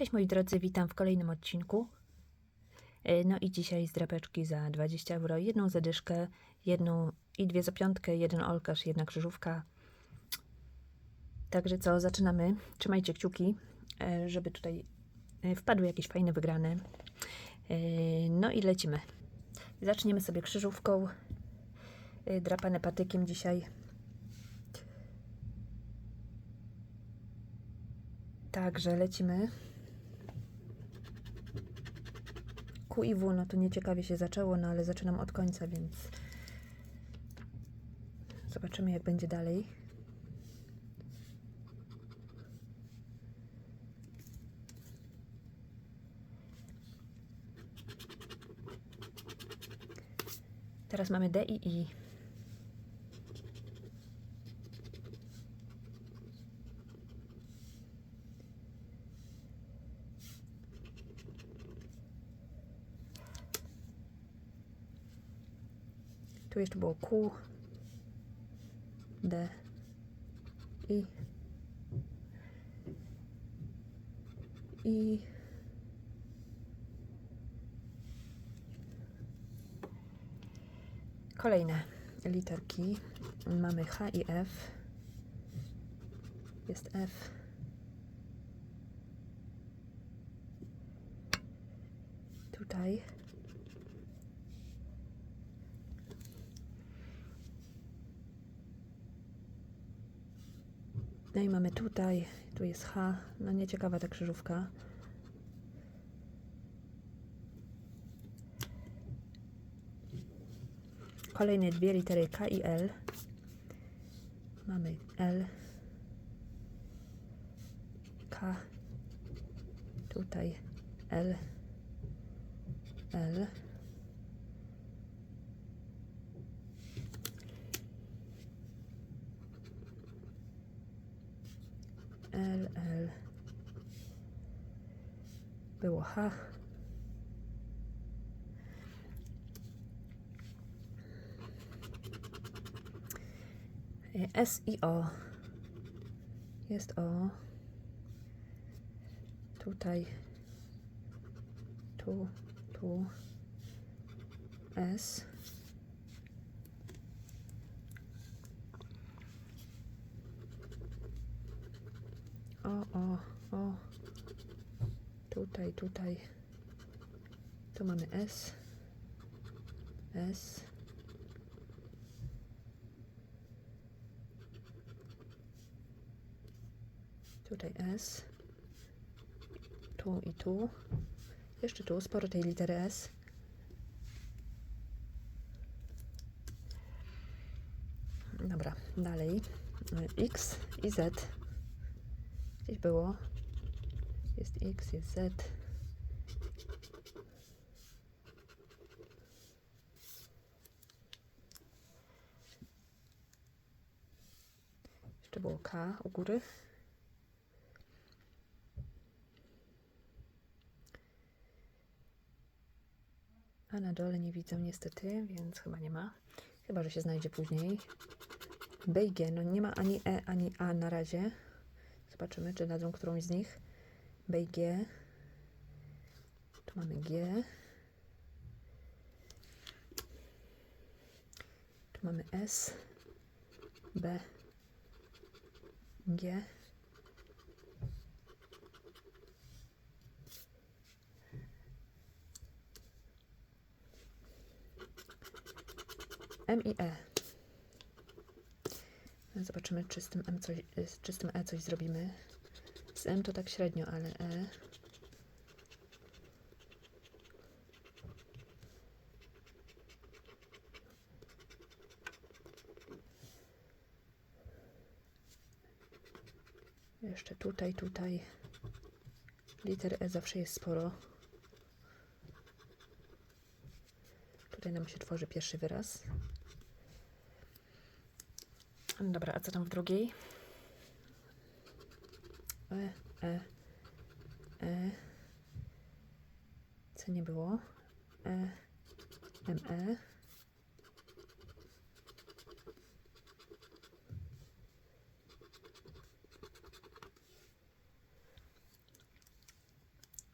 Cześć moi drodzy, witam w kolejnym odcinku. E, No i dzisiaj z drapeczki za 20 euro, jedną zadyszkę, jedną i dwie za piątkę, jeden olkarz, jedna krzyżówka. Także co, zaczynamy. Trzymajcie kciuki, e, żeby tutaj e, wpadły jakieś fajne wygrane. No i lecimy. Zaczniemy sobie krzyżówką, drapane patykiem dzisiaj. Także lecimy. I W, no to nieciekawie się zaczęło, no ale zaczynam od końca, więc zobaczymy jak będzie dalej. Teraz mamy D i I. Tu jeszcze było Q, D, I, I, kolejne literki. Mamy H i F. Jest F. Tutaj. No i mamy tutaj, tu jest H, no nieciekawa ta krzyżówka. Kolejne dwie litery K i L. Mamy L, K, tutaj L, L. L, L. Było H. S i O. Jest O. Tutaj. Tu, tu. S. O, o, o. Tutaj, tutaj. Tu mamy S. S. Tutaj S. Tu i tu. Jeszcze tu, sporo tej litery S. Dobra, dalej. X i Z. Gdzieś było. Jest X, jest Z. Jeszcze było K u góry. A na dole nie widzę niestety, więc chyba nie ma. Chyba, że się znajdzie później. B i G. No nie ma ani E, ani A na razie. Zobaczymy, czy dadzą którąś z nich. B i G. Tu mamy G. Tu mamy S. B. G. M i E. Zobaczymy, czy z tym, M coś, z tym E coś zrobimy. Z M to tak średnio, ale E. Jeszcze tutaj, tutaj. Liter E zawsze jest sporo. Tutaj nam się tworzy pierwszy wyraz. Dobra, a co tam w drugiej? E, E, E. C nie było. E, M, E.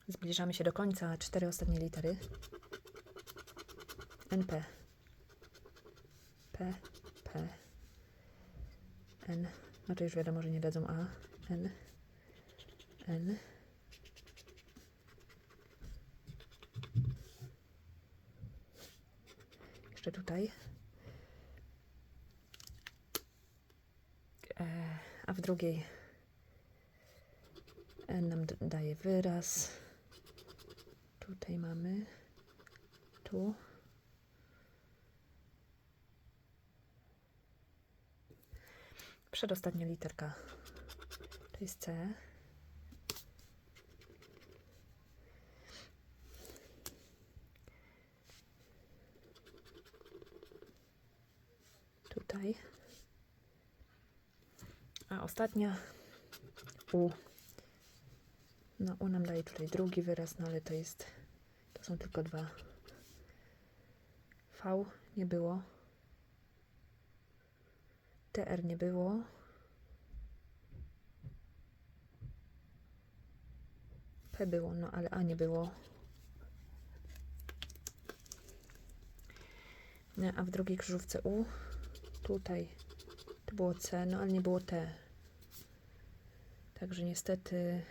Zbliżamy się do końca. Cztery ostatnie litery. NP. P, P, N. No to już wiadomo, że nie dadzą A. N, N. Jeszcze tutaj. E, a w drugiej N nam d- daje wyraz. Tutaj mamy. Tu. Przedostatnia literka to jest C. Tutaj. A ostatnia U. No, U nam daje tutaj drugi wyraz, no ale to jest, to są tylko dwa. V nie było. TR nie było. P było, no ale A nie było. Nie, a w drugiej krzyżówce U tutaj to było C, no ale nie było T. Także niestety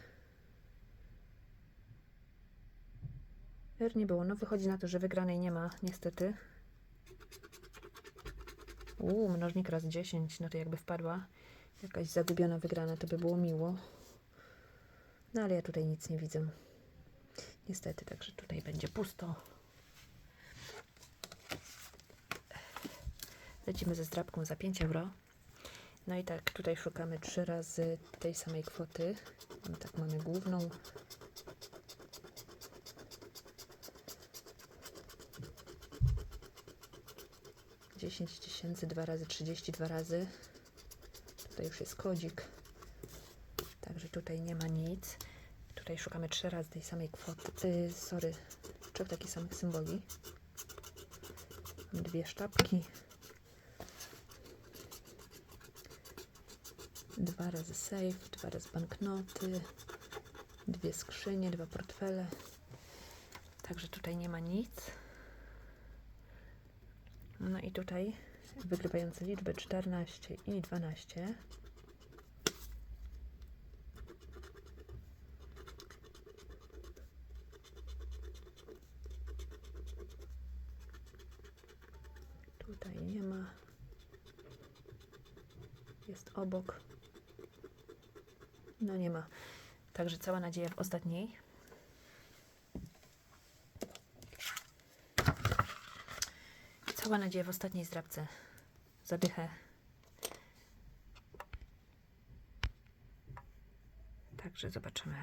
R nie było. No wychodzi na to, że wygranej nie ma, niestety. Uuu, mnożnik raz 10, no to jakby wpadła jakaś zagubiona wygrana, to by było miło. No ale ja tutaj nic nie widzę. Niestety, także tutaj będzie pusto. Lecimy ze zdrabką za 5 euro. No i tak, tutaj szukamy trzy razy tej samej kwoty. No tak, mamy główną. Dziesięć tysięcy, dwa razy, trzydzieści dwa razy. Tutaj już jest kodzik. Także tutaj nie ma nic. Tutaj szukamy trzy razy tej samej kwoty. Y, sorry, trzech takich samych symboli. Dwie sztabki. Dwa razy safe, dwa razy banknoty, dwie skrzynie, dwa portfele. Także tutaj nie ma nic. No i tutaj wygrywające liczby 14 i 12. Tutaj nie ma. Jest obok. No nie ma. Także cała nadzieja w ostatniej. Cała nadzieja w ostatniej zdrabce. Zadychę. Także zobaczymy.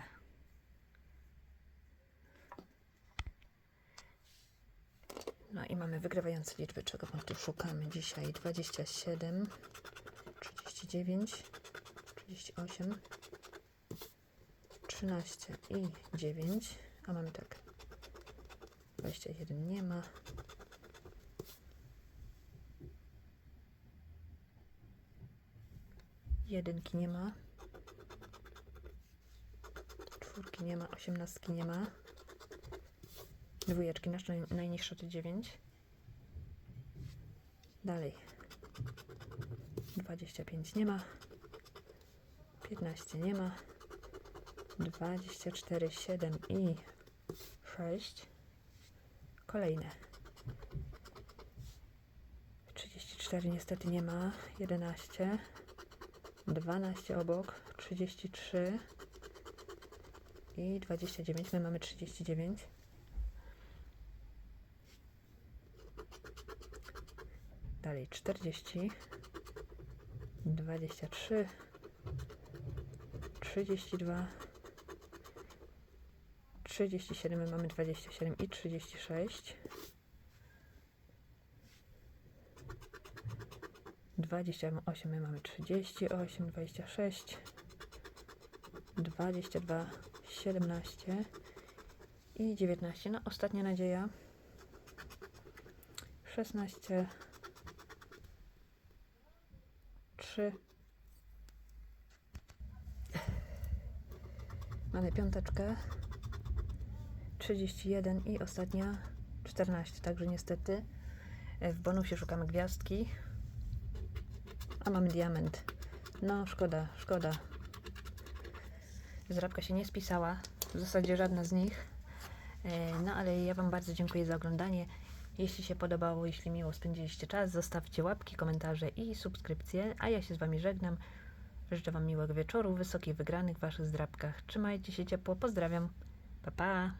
No i mamy wygrywające liczby, czego my tu szukamy dzisiaj. 27, 39, 38, 13 i 9. A mamy tak. 21 nie ma. Jedynki nie ma. Czwórki nie ma. Osiemnastki nie ma. Dwójeczki, nasz naj- najniższa to 9. Dalej. 25 nie ma. 15 nie ma. 24, 7 i 6. Kolejne. 34 niestety nie ma. 11. 12 obok. 33 i 29. My mamy 39. Dalej 40, 23, 32, 37, my mamy 27 i 36. 28 my mamy 38, 26, 22, 17 i 19. No ostatnia nadzieja. 16, 3. Mamy piąteczkę. 31 i ostatnia 14, także niestety e, w bonusie szukamy gwiazdki, a mamy diament. No, szkoda, szkoda. Zrabka się nie spisała, w zasadzie żadna z nich. E, No, ale ja Wam bardzo dziękuję za oglądanie. Jeśli się podobało, jeśli miło spędziliście czas, zostawcie łapki, komentarze i subskrypcje, a ja się z Wami żegnam. Życzę Wam miłego wieczoru, wysokich wygranych w Waszych zdrabkach. Trzymajcie się ciepło, pozdrawiam. Pa, pa!